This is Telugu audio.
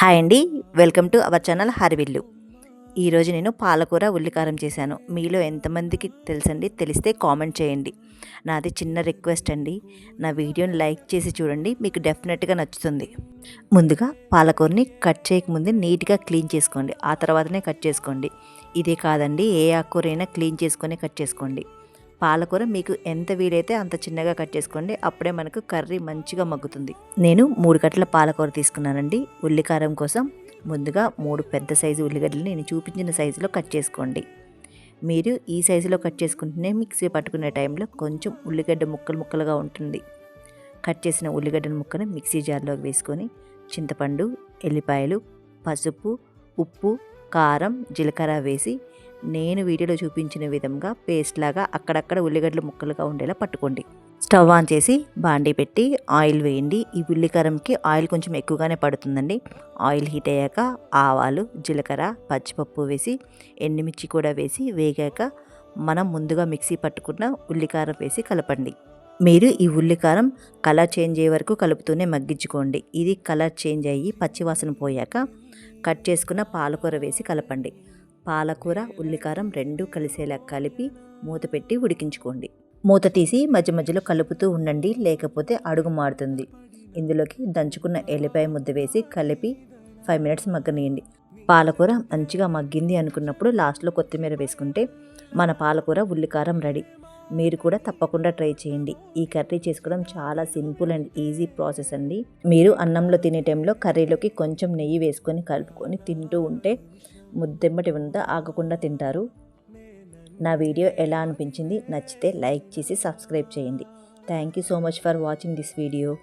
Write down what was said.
హాయ్ అండి. వెల్కమ్ టు అవర్ ఛానల్ హరివిల్లు. ఈరోజు నేను పాలకూర ఉల్లికారం చేశాను. మీలో ఎంతమందికి తెలుసండి? తెలిస్తే కామెంట్ చేయండి. నాది చిన్న రిక్వెస్ట్ అండి. నా వీడియోని లైక్ చేసి చూడండి. మీకు డెఫినెట్గా నచ్చుతుంది. ముందుగా పాలకూరని కట్ చేయకముందే నీట్గా క్లీన్ చేసుకోండి. ఆ తర్వాతనే కట్ చేసుకోండి. ఇదే కాదండి. ఏ ఆకుకూరైనా క్లీన్ చేసుకొని కట్ చేసుకోండి. పాలకూర మీకు ఎంత వీలైతే అంత చిన్నగా కట్ చేసుకోండి. అప్పుడే మనకు కర్రీ మంచిగా మగ్గుతుంది. నేను మూడు కట్టల పాలకూర తీసుకున్నానండి. ఉల్లికారం కోసం ముందుగా మూడు పెద్ద సైజు ఉల్లిగడ్డలు నేను చూపించిన సైజులో కట్ చేసుకోండి. మీరు ఈ సైజులో కట్ చేసుకుంటేనే మిక్సీ పట్టుకునే టైంలో కొంచెం ఉల్లిగడ్డ ముక్కలు ముక్కలుగా ఉంటుంది. కట్ చేసిన ఉల్లిగడ్డల ముక్కను మిక్సీ జార్లోకి వేసుకొని చింతపండు ఎల్లిపాయలు పసుపు ఉప్పు కారం జీలకర్ర వేసి నేను వీడియోలో చూపించిన విధంగా పేస్ట్ లాగా అక్కడక్కడ ఉల్లిగడ్డలు ముక్కలుగా ఉండేలా పట్టుకోండి. స్టవ్ ఆన్ చేసి బాండీ పెట్టి ఆయిల్ వేయండి. ఈ ఉల్లికారంకి ఆయిల్ కొంచెం ఎక్కువగానే పడుతుందండి. ఆయిల్ హీట్ అయ్యాక ఆవాలు జీలకర్ర పచ్చిపప్పు వేసి ఎండుమిర్చి కూడా వేసి వేగాక మనం ముందుగా మిక్సీ పట్టుకున్న ఉల్లికారం వేసి కలపండి. మీరు ఈ ఉల్లికారం కలర్ చేంజ్ అయ్యే వరకు కలుపుతూనే మగ్గించుకోండి. ఇది కలర్ చేంజ్ అయ్యి పచ్చివాసన పోయాక కట్ చేసుకున్న పాలకూర వేసి కలపండి. పాలకూర ఉల్లికారం రెండు కలిసేలా కలిపి మూత పెట్టి ఉడికించుకోండి. మూత తీసి మధ్య మధ్యలో కలుపుతూ ఉండండి లేకపోతే అడుగు మారుతుంది. ఇందులోకి దంచుకున్న ఎల్లిపాయ ముద్ద వేసి కలిపి ఫైవ్ మినిట్స్ మగ్గనియండి. పాలకూర మంచిగా మగ్గింది అనుకున్నప్పుడు లాస్ట్లో కొత్తిమీర వేసుకుంటే మన పాలకూర ఉల్లికారం రెడీ. మీరు కూడా తప్పకుండా ట్రై చేయండి. ఈ కర్రీ చేసుకోవడం చాలా సింపుల్ అండ్ ఈజీ ప్రాసెస్ అండి. మీరు అన్నంలో తినే టైంలో కర్రీలోకి కొంచెం నెయ్యి వేసుకొని కలుపుకొని తింటూ ఉంటే ముద్దెమ్మటి ఉందా ఆగకుండా తింటారు. నా వీడియో ఎలా అనిపించింది నచ్చితే లైక్ చేసి సబ్స్క్రైబ్ చేయండి. Thank you so much for watching this video